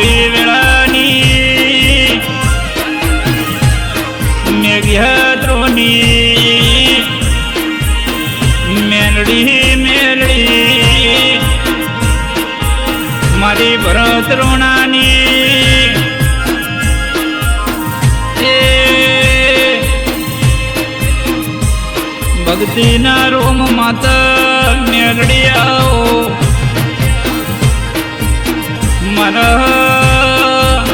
મારી વેળાની મેઘ્યાત્રોની મેલડી મેલડી મારી ભરત ઋણાની. ભક્તિના રોમ માતા મેલડી આવો. મારા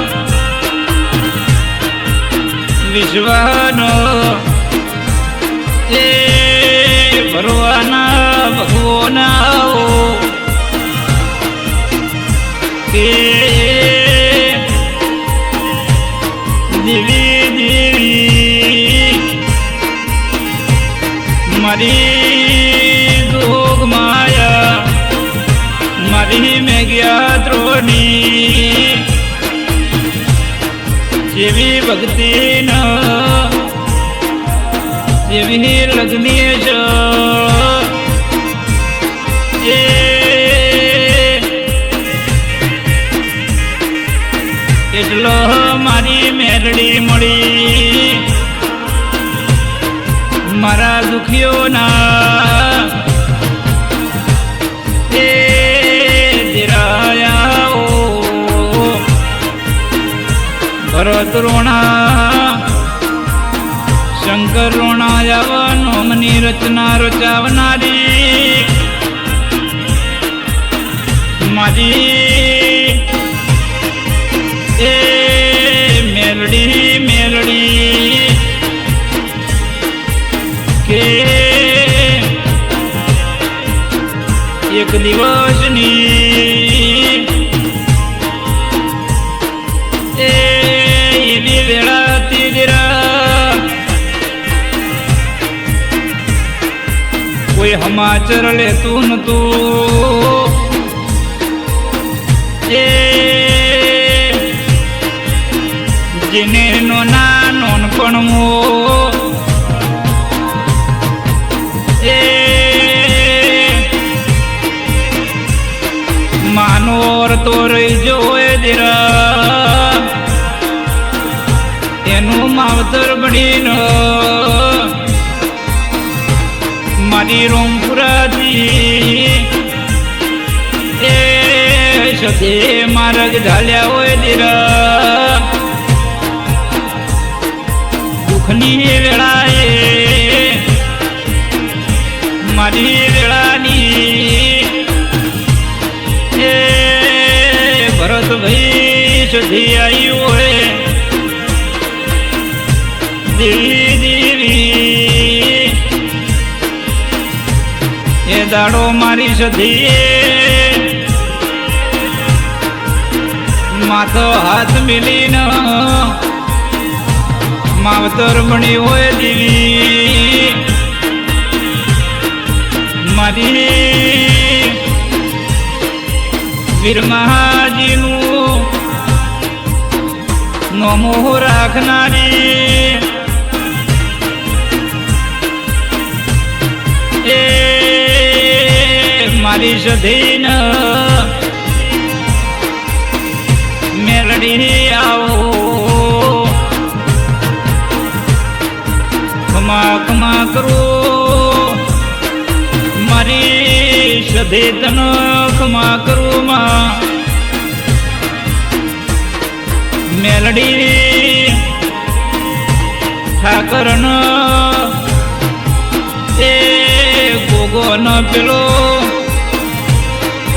વિશ્વનો એ ભરવાના ભગવાનાઓ કે દેવી દેવી મારી ત્રોની જેવી ભક્તિ જેવી લગ્ની છે એટલો મારી મેરડી મળી. મારા દુખીઓના ભરત રોણા શંકર રોણા આવા નોમની રચના રચાવનારી. મારી એ મેલડી મેલડી. કે એક દિવસની કોઈ હમાચર લેતું નતું એ જેને નોના નોનપણમો એ માનોર તો રહી જોય દેરા. એનું માવતર બનીને મારી સદે માર્ગ ઢાલ્યા હોય દેરા. દુઃખની વેળાએ મારી વેળાની. એ ભરતભાઈ સુધી આવ્યું હોય. દેવી દાડો મારી સધી માથો હાથ મિલીને માવતર બની હોય દીવી. મારી વીર મહાજીનું નમો રાખનારી. એ સધીન મેલડી આવો. ખમા ખમા કરો. મારી સધી તન ખમા કરું માં. મેલડી ઠાકરન, એ ગોગોન પેલો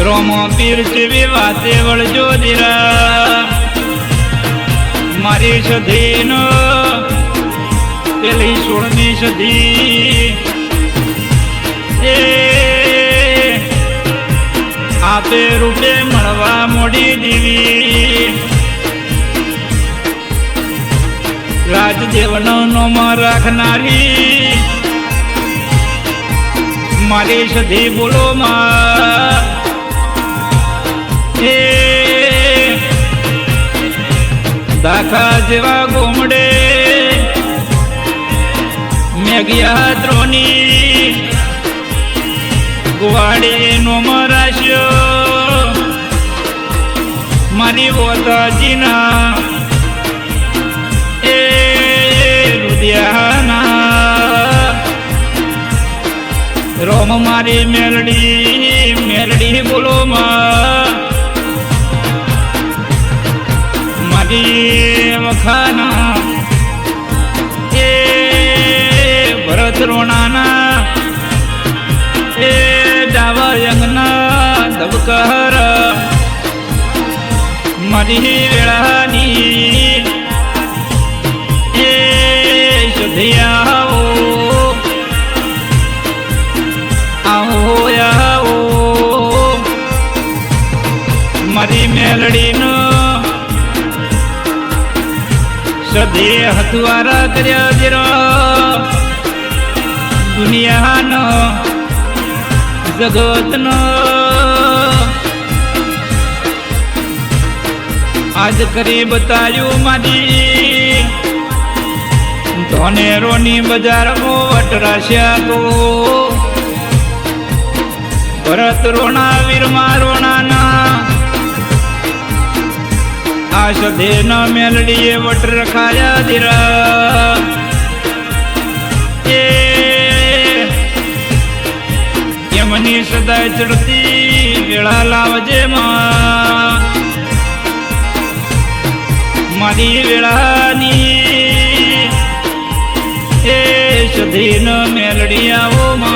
રોમો પીર જેવી વાતે વળજો દીરા મારી સધીનો પેલી સોળમી સધી. એ આપે રૂપે મળવા મોડી દીવી. રાજદેવનો નોમ રાખનારી. મારી સધી બોલો માં. દાખા જેવા ગોમડે મેઘિયા દ્રોની ગુવાડી નો મરાશ્યો. મારી વોતાજીના એ રુદિયાના. રોમ મારી મેલડી મેલડી બોલો માં. રાજીવ ખાના એ ભરત રોણાના એ ડાવયંગના ધબકર મારી વેળાની એ સુધિયા મારી મેલડીનો સદે હથવારા કર્યા જીરો. દુનિયાનો જગતનો. આજ કરી બતાયું મારી. ધોનેરોની બજારમાં વટરાશ્યા તો. ભરત રોણા, વીરમાં રોણાના આ સધેન મેલડીએ વટ રખાયા દીરા. એ યમની સદાય ચડતી વેળા લાવજે માં. મારી વેળાની એ સધીન મેલડી આવો માં.